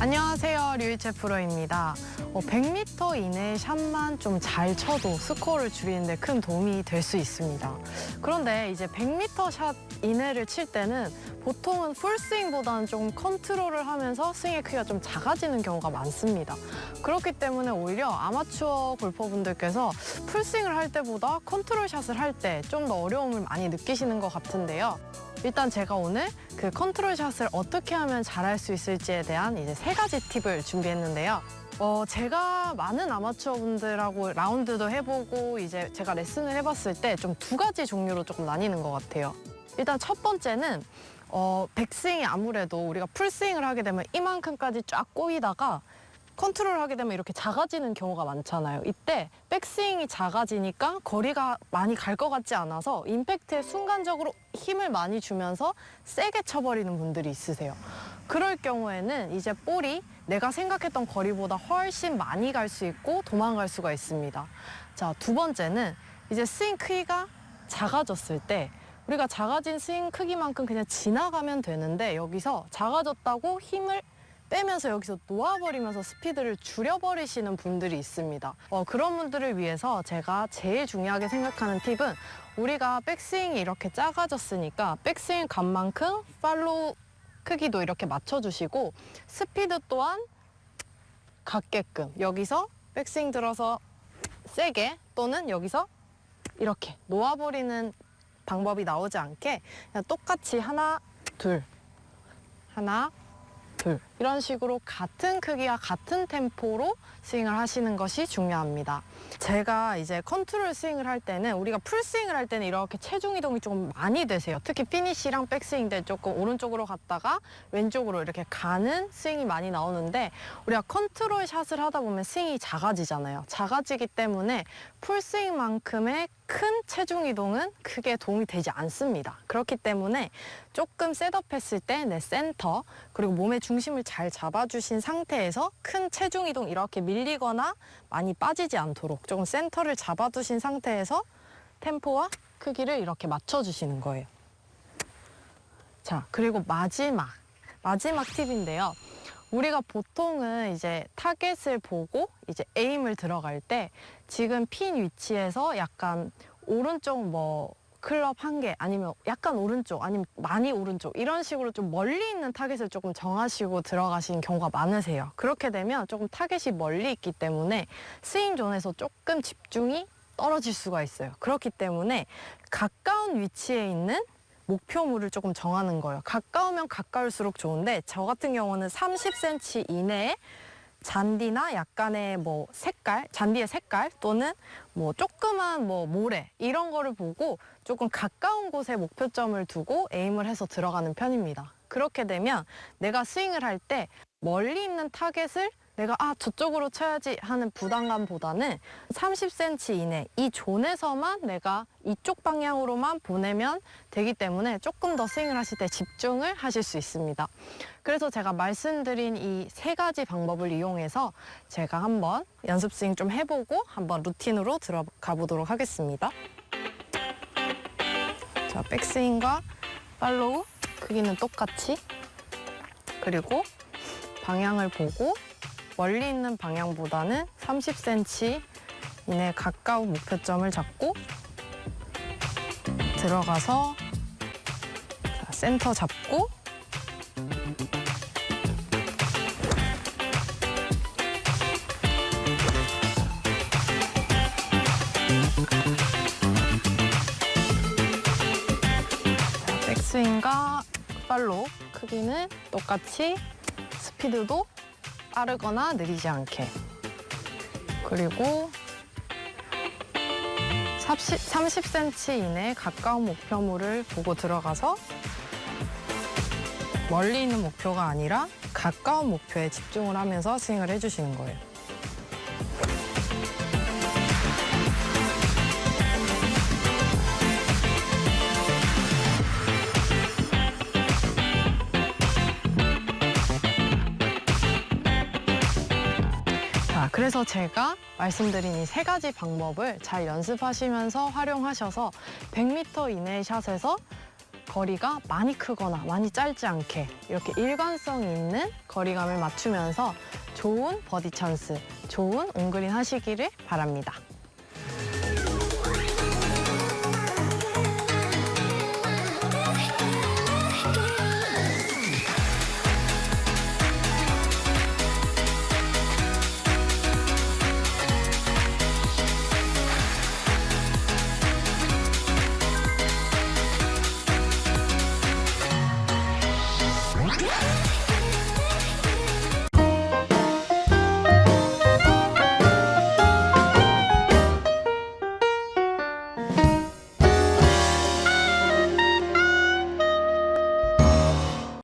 안녕하세요. 류이체 프로입니다. 어, 100m 이내 샷만 좀 잘 쳐도 스코어를 줄이는데 큰 도움이 될 수 있습니다. 그런데 이제 100m 샷 이내를 칠 때는 보통은 풀스윙보다는 좀 컨트롤을 하면서 스윙의 크기가 좀 작아지는 경우가 많습니다. 그렇기 때문에 오히려 아마추어 골퍼분들께서 풀스윙을 할 때보다 컨트롤 샷을 할 때 좀 더 어려움을 많이 느끼시는 것 같은데요. 일단 제가 오늘 그 컨트롤 샷을 어떻게 하면 잘할 수 있을지에 대한 이제 세 가지 팁을 준비했는데요. 어, 제가 많은 아마추어 분들하고 라운드도 해보고 이제 제가 레슨을 해봤을 때 좀 두 가지 종류로 조금 나뉘는 것 같아요. 일단 첫 번째는 어, 백스윙이 아무래도 우리가 풀스윙을 하게 되면 이만큼까지 쫙 꼬이다가 컨트롤 하게 되면 이렇게 작아지는 경우가 많잖아요. 이때 백스윙이 작아지니까 거리가 많이 갈 것 같지 않아서 임팩트에 순간적으로 힘을 많이 주면서 세게 쳐버리는 분들이 있으세요. 그럴 경우에는 이제 볼이 내가 생각했던 거리보다 훨씬 많이 갈 수 있고 도망갈 수가 있습니다. 자, 두 번째는 이제 스윙 크기가 작아졌을 때 우리가 작아진 스윙 크기만큼 그냥 지나가면 되는데 여기서 작아졌다고 힘을 빼면서 여기서 놓아버리면서 스피드를 줄여버리시는 분들이 있습니다. 어, 그런 분들을 위해서 제가 제일 중요하게 생각하는 팁은 우리가 백스윙이 이렇게 작아졌으니까 백스윙 간만큼 팔로우 크기도 이렇게 맞춰주시고 스피드 또한 같게끔 여기서 백스윙 들어서 세게 또는 여기서 이렇게 놓아버리는 방법이 나오지 않게 그냥 똑같이 하나 둘 하나 둘 이런 식으로 같은 크기와 같은 템포로 스윙을 하시는 것이 중요합니다. 제가 이제 컨트롤 스윙을 할 때는 우리가 풀 스윙을 할 때는 이렇게 체중 이동이 좀 많이 되세요. 특히 피니시랑 백스윙 때 조금 오른쪽으로 갔다가 왼쪽으로 이렇게 가는 스윙이 많이 나오는데 우리가 컨트롤 샷을 하다 보면 스윙이 작아지잖아요. 작아지기 때문에 풀 스윙만큼의 큰 체중 이동은 크게 도움이 되지 않습니다. 그렇기 때문에 조금 셋업했을 때 내 센터 그리고 몸의 중심을 잘 잡아주신 상태에서 큰 체중 이동 이렇게 밀리거나 많이 빠지지 않도록 조금 센터를 잡아두신 상태에서 템포와 크기를 이렇게 맞춰주시는 거예요. 자, 그리고 마지막, 마지막 팁인데요. 우리가 보통은 이제 타겟을 보고 이제 에임을 들어갈 때 지금 핀 위치에서 약간 오른쪽 뭐 클럽 한 개 아니면 약간 오른쪽 아니면 많이 오른쪽 이런 식으로 좀 멀리 있는 타겟을 조금 정하시고 들어가시는 경우가 많으세요. 그렇게 되면 조금 타겟이 멀리 있기 때문에 스윙 존에서 조금 집중이 떨어질 수가 있어요. 그렇기 때문에 가까운 위치에 있는 목표물을 조금 정하는 거예요. 가까우면 가까울수록 좋은데 저 같은 경우는 30cm 이내에 잔디나 약간의 뭐 색깔, 잔디의 색깔 또는 뭐 조그만 뭐 모래 이런 거를 보고 조금 가까운 곳에 목표점을 두고 에임을 해서 들어가는 편입니다. 그렇게 되면 내가 스윙을 할 때 멀리 있는 타겟을 내가 아 저쪽으로 쳐야지 하는 부담감보다는 30cm 이내 이 존에서만 내가 이쪽 방향으로만 보내면 되기 때문에 조금 더 스윙을 하실 때 집중을 하실 수 있습니다. 그래서 제가 말씀드린 이 세 가지 방법을 이용해서 제가 한번 연습 스윙 좀 해보고 한번 루틴으로 들어가 보도록 하겠습니다. 자, 백스윙과 팔로우 크기는 똑같이 그리고 방향을 보고 멀리 있는 방향보다는 30cm 이내 가까운 목표점을 잡고 들어가서 자, 센터 잡고 자, 백스윙과 팔로 크기는 똑같이 스피드도 빠르거나 느리지 않게 그리고 30, 30cm 이내 가까운 목표물을 보고 들어가서 멀리 있는 목표가 아니라 가까운 목표에 집중을 하면서 스윙을 해주시는 거예요. 그래서 제가 말씀드린 이 세 가지 방법을 잘 연습하시면서 활용하셔서 100m 이내의 샷에서 거리가 많이 크거나 많이 짧지 않게 이렇게 일관성 있는 거리감을 맞추면서 좋은 버디 찬스, 좋은 온그린 하시기를 바랍니다.